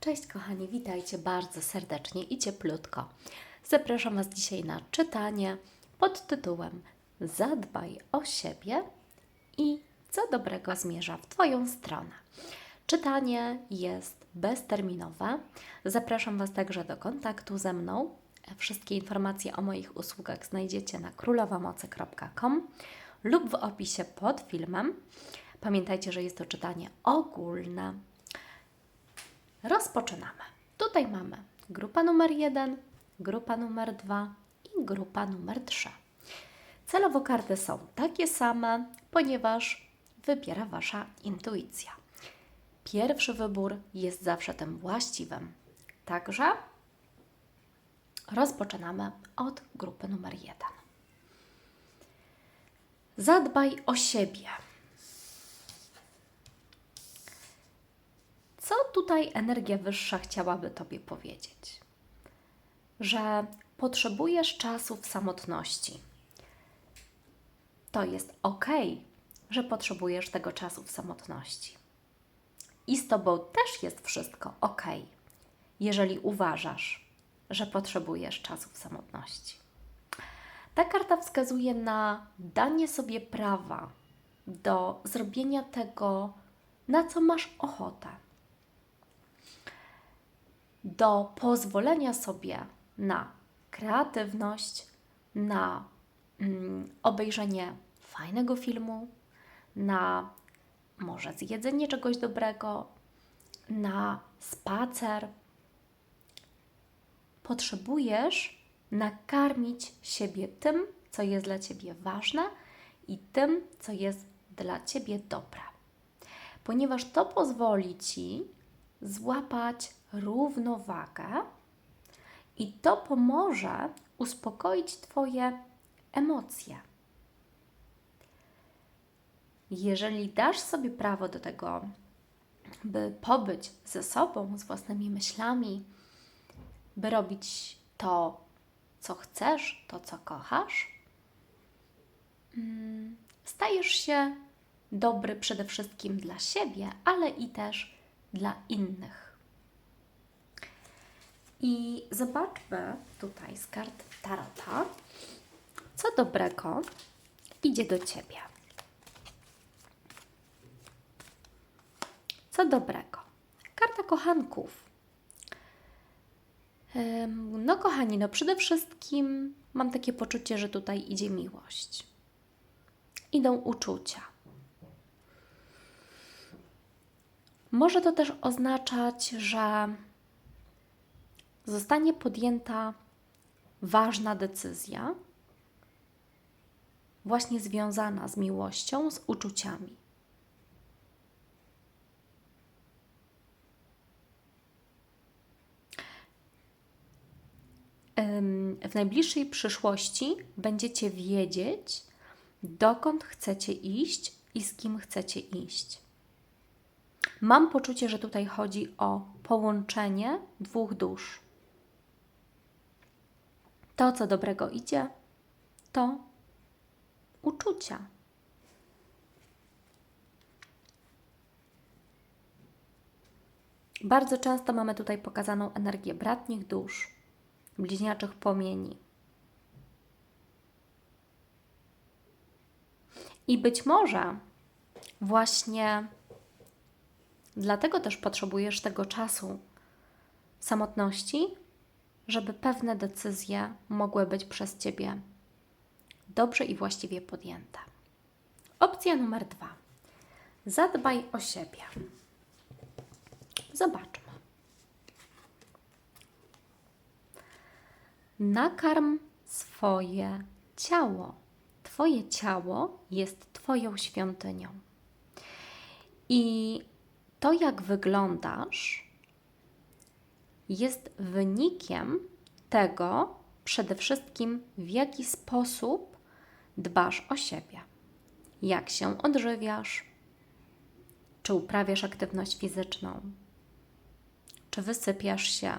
Cześć kochani, witajcie bardzo serdecznie i cieplutko. Zapraszam Was dzisiaj na czytanie pod tytułem Zadbaj o siebie i co dobrego zmierza w Twoją stronę. Czytanie jest bezterminowe. Zapraszam Was także do kontaktu ze mną. Wszystkie informacje o moich usługach znajdziecie na królowamocy.com lub w opisie pod filmem. Pamiętajcie, że jest to czytanie ogólne. Rozpoczynamy. Tutaj mamy grupa numer 1, grupa numer 2 i grupa numer 3. Celowo karty są takie same, ponieważ wybiera Wasza intuicja. Pierwszy wybór jest zawsze tym właściwym. Także rozpoczynamy od grupy numer 1. Zadbaj o siebie. Co tutaj energia wyższa chciałaby Tobie powiedzieć? Że potrzebujesz czasu w samotności. To jest ok, że potrzebujesz tego czasu w samotności. I z Tobą też jest wszystko ok, jeżeli uważasz, że potrzebujesz czasu w samotności. Ta karta wskazuje na danie sobie prawa do zrobienia tego, na co masz ochotę do pozwolenia sobie na kreatywność, na mm, obejrzenie fajnego filmu, na może zjedzenie czegoś dobrego, na spacer. Potrzebujesz nakarmić siebie tym, co jest dla ciebie ważne i tym, co jest dla ciebie dobre. Ponieważ to pozwoli ci złapać równowagę i to pomoże uspokoić Twoje emocje. Jeżeli dasz sobie prawo do tego, by pobyć ze sobą, z własnymi myślami, by robić to, co chcesz, to, co kochasz, mm, stajesz się dobry przede wszystkim dla siebie, ale i też dla innych. I zobaczmy tutaj z kart Tarota, co dobrego idzie do Ciebie. Co dobrego? Karta kochanków. No, kochani, no przede wszystkim mam takie poczucie, że tutaj idzie miłość. Idą uczucia. Może to też oznaczać, że zostanie podjęta ważna decyzja, właśnie związana z miłością, z uczuciami. W najbliższej przyszłości będziecie wiedzieć, dokąd chcecie iść i z kim chcecie iść. Mam poczucie, że tutaj chodzi o połączenie dwóch dusz. To, co dobrego idzie, to uczucia. Bardzo często mamy tutaj pokazaną energię bratnich dusz, bliźniaczych płomieni. I być może właśnie dlatego też potrzebujesz tego czasu samotności, żeby pewne decyzje mogły być przez Ciebie dobrze i właściwie podjęte. Opcja numer dwa. Zadbaj o siebie. Zobaczmy. Nakarm swoje ciało. Twoje ciało jest Twoją świątynią. I to, jak wyglądasz, jest wynikiem tego przede wszystkim, w jaki sposób dbasz o siebie. Jak się odżywiasz, czy uprawiasz aktywność fizyczną, czy wysypiasz się.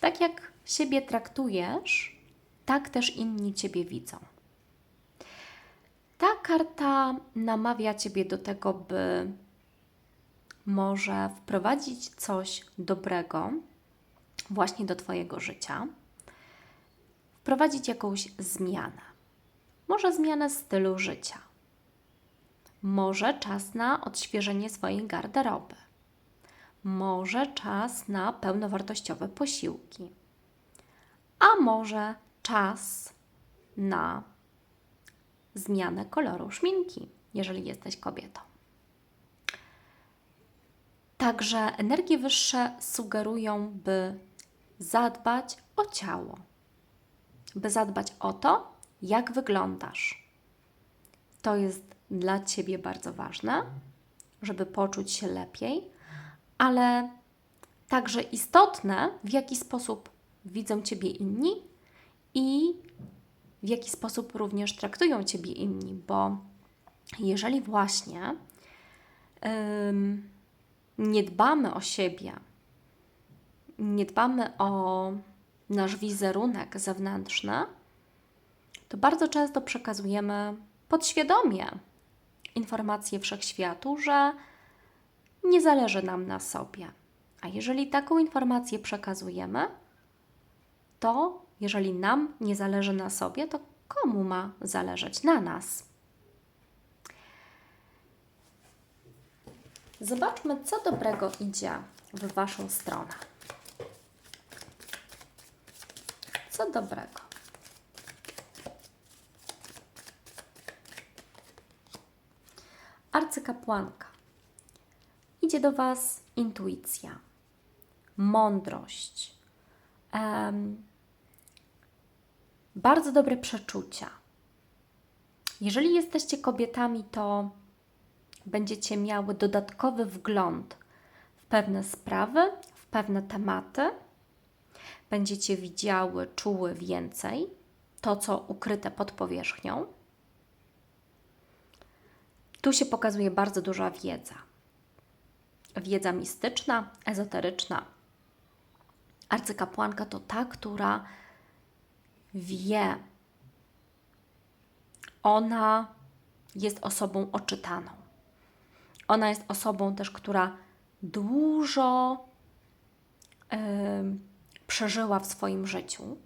Tak jak siebie traktujesz, tak też inni Ciebie widzą. Ta karta namawia Ciebie do tego, by może wprowadzić coś dobrego właśnie do Twojego życia, wprowadzić jakąś zmianę. Może zmianę stylu życia. Może czas na odświeżenie swojej garderoby. Może czas na pełnowartościowe posiłki. A może czas na zmianę koloru szminki, jeżeli jesteś kobietą. Także energie wyższe sugerują, by zadbać o ciało, by zadbać o to, jak wyglądasz. To jest dla Ciebie bardzo ważne, żeby poczuć się lepiej, ale także istotne, w jaki sposób widzą Ciebie inni i w jaki sposób również traktują Ciebie inni, bo jeżeli właśnie nie dbamy o siebie, nie dbamy o nasz wizerunek zewnętrzny, to bardzo często przekazujemy podświadomie informację wszechświatu, że nie zależy nam na sobie. A jeżeli taką informację przekazujemy, to jeżeli nam nie zależy na sobie, to komu ma zależeć na nas? Zobaczmy, co dobrego idzie w Waszą stronę. Co dobrego? Arcykapłanka. Idzie do Was intuicja, mądrość, bardzo dobre przeczucia. Jeżeli jesteście kobietami, to będziecie miały dodatkowy wgląd w pewne sprawy, w pewne tematy. Będziecie widziały, czuły więcej to, co ukryte pod powierzchnią. Tu się pokazuje bardzo duża wiedza. Wiedza mistyczna, ezoteryczna. Arcykapłanka to ta, która wie. Ona jest osobą oczytaną. Ona jest osobą też, która dużo yy, przeżyła w swoim życiu,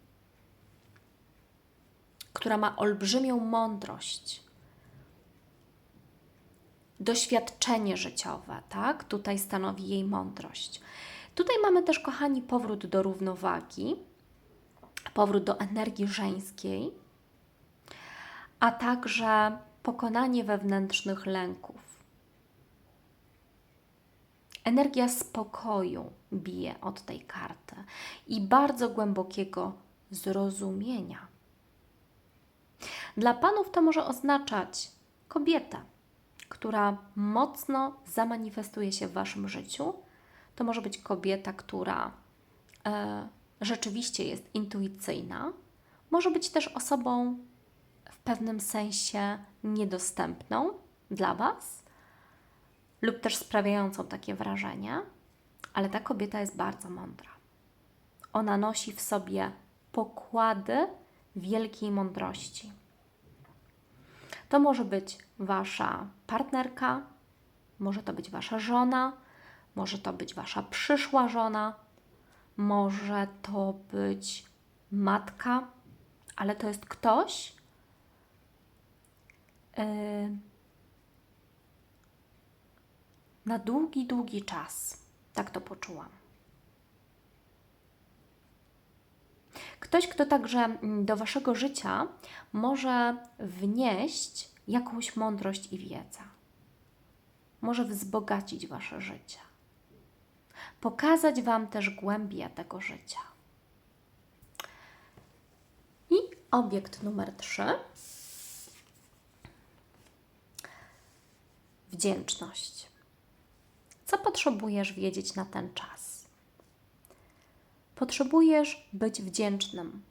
która ma olbrzymią mądrość, doświadczenie życiowe, tak? Tutaj stanowi jej mądrość. Tutaj mamy też, kochani, powrót do równowagi, powrót do energii żeńskiej, a także pokonanie wewnętrznych lęków. Energia spokoju bije od tej karty i bardzo głębokiego zrozumienia. Dla panów to może oznaczać kobietę, która mocno zamanifestuje się w waszym życiu. To może być kobieta, która e, rzeczywiście jest intuicyjna. Może być też osobą w pewnym sensie niedostępną dla was lub też sprawiającą takie wrażenie, ale ta kobieta jest bardzo mądra. Ona nosi w sobie pokłady wielkiej mądrości. To może być wasza partnerka, może to być wasza żona, może to być wasza przyszła żona, może to być matka, ale to jest ktoś, yy, na długi, długi czas. Tak to poczułam. Ktoś, kto także mm, do waszego życia może wnieść jakąś mądrość i wiedzę. Może wzbogacić wasze życie. Pokazać wam też głębię tego życia. I obiekt numer trzy. Wdzięczność. Co potrzebujesz wiedzieć na ten czas? Potrzebujesz być wdzięcznym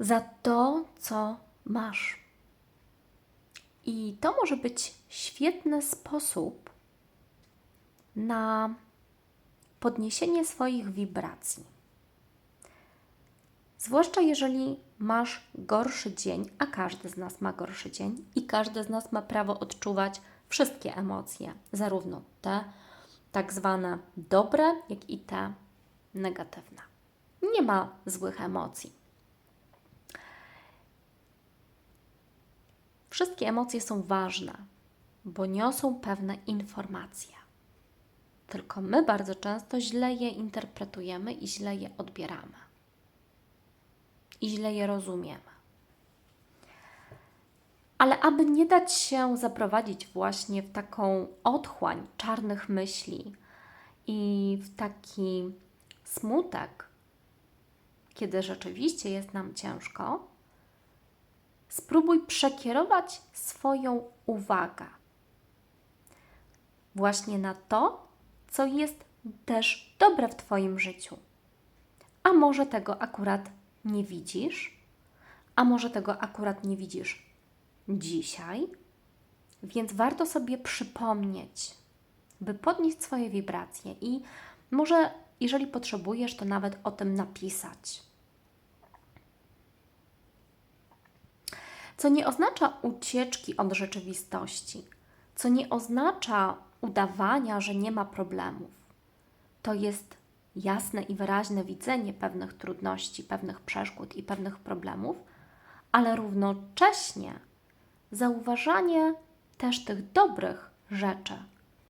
za to, co masz. I to może być świetny sposób na podniesienie swoich wibracji. Zwłaszcza jeżeli masz gorszy dzień, a każdy z nas ma gorszy dzień i każdy z nas ma prawo odczuwać wszystkie emocje, zarówno te tak zwane dobre, jak i te negatywne. Nie ma złych emocji. Wszystkie emocje są ważne, bo niosą pewne informacje. Tylko my bardzo często źle je interpretujemy i źle je odbieramy. I źle je rozumiemy. Ale aby nie dać się zaprowadzić właśnie w taką otchłań czarnych myśli i w taki smutek, kiedy rzeczywiście jest nam ciężko, spróbuj przekierować swoją uwagę właśnie na to, co jest też dobre w Twoim życiu. A może tego akurat nie widzisz, a może tego akurat nie widzisz dzisiaj, więc warto sobie przypomnieć, by podnieść swoje wibracje i może, jeżeli potrzebujesz, to nawet o tym napisać. Co nie oznacza ucieczki od rzeczywistości, co nie oznacza udawania, że nie ma problemów. To jest jasne i wyraźne widzenie pewnych trudności, pewnych przeszkód i pewnych problemów, ale równocześnie zauważanie też tych dobrych rzeczy,